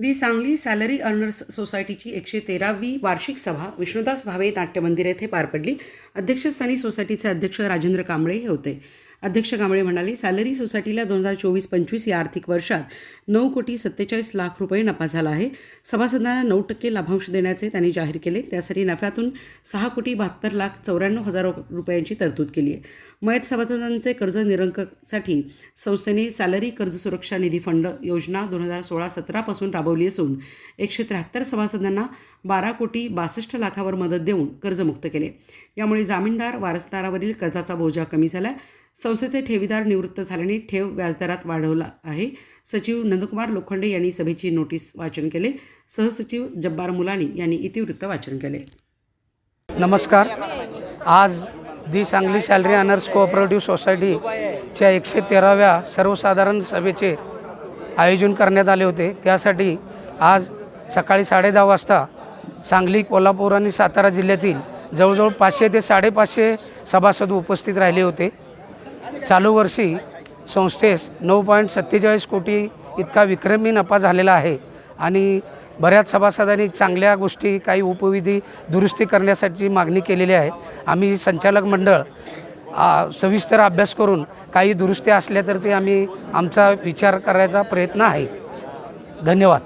दी Sangli salary earners सोसायटीची एकशे तेरावी वार्षिक सभा विष्णुदास भावे नाट्यमंदिर येथे पार पडली. अध्यक्षस्थानी सोसायटीचे अध्यक्ष राजेंद्र कांबळे हे होते. अध्यक्ष कांबळे म्हणाले सॅलरी सोसायटीला दोन हजार चोवीस पंचवीस या आर्थिक वर्षात नऊ कोटी सत्तेचाळीस लाख रुपये नफा झाला आहे. सभासदांना नऊ टक्के लाभांश देण्याचे त्यांनी जाहीर केले. त्यासाठी नफ्यातून सहा कोटी बहात्तर लाख चौऱ्याण्णव हजार रुपयांची तरतूद केली आहे. मयत सभासदांचे कर्ज निरंकसाठी संस्थेने सॅलरी कर्ज सुरक्षा निधी फंड योजना दोन हजार सोळा सतरापासून राबवली असून एकशे त्र्याहत्तर सभासदांना बारा कोटी बासष्ट लाखावर मदत देऊन कर्जमुक्त केले. यामुळे जामीनदार वारसदारावरील कर्जाचा बोजा कमी झाला. संस्थेचे ठेवीदार निवृत्त झाल्याने ठेव व्याजदरात वाढवला आहे. सचिव नंदकुमार लोखंडे यांनी सभेची नोटीस वाचन केले. सहसचिव जब्बार मुलानी यांनी इतिवृत्त वाचन केले. नमस्कार. आज the Sangli salary earners cooperative सोसायटीच्या एकशे तेराव्या सर्वसाधारण सभेचे आयोजन करण्यात आले होते. त्यासाठी आज सकाळी साडेदहा वाजता सांगली कोल्हापूर आणि सातारा जिल्ह्यातील जवळजवळ पाचशे ते साडेपाचशे सभासद उपस्थित राहिले होते. चालू वर्षी संस्थेस नऊ पॉईंट सत्तेचाळीस कोटी इतका विक्रमी नफा झालेला आहे. आणि बऱ्याच सभासदांनी चांगल्या गोष्टी काही उपविधी दुरुस्ती करण्यासाठी मागणी केलेली आहे. आम्ही संचालक मंडळ सविस्तर अभ्यास करून काही दुरुस्त्या असल्या तर ते आम्ही आमचा विचार करायचा प्रयत्न आहे. धन्यवाद.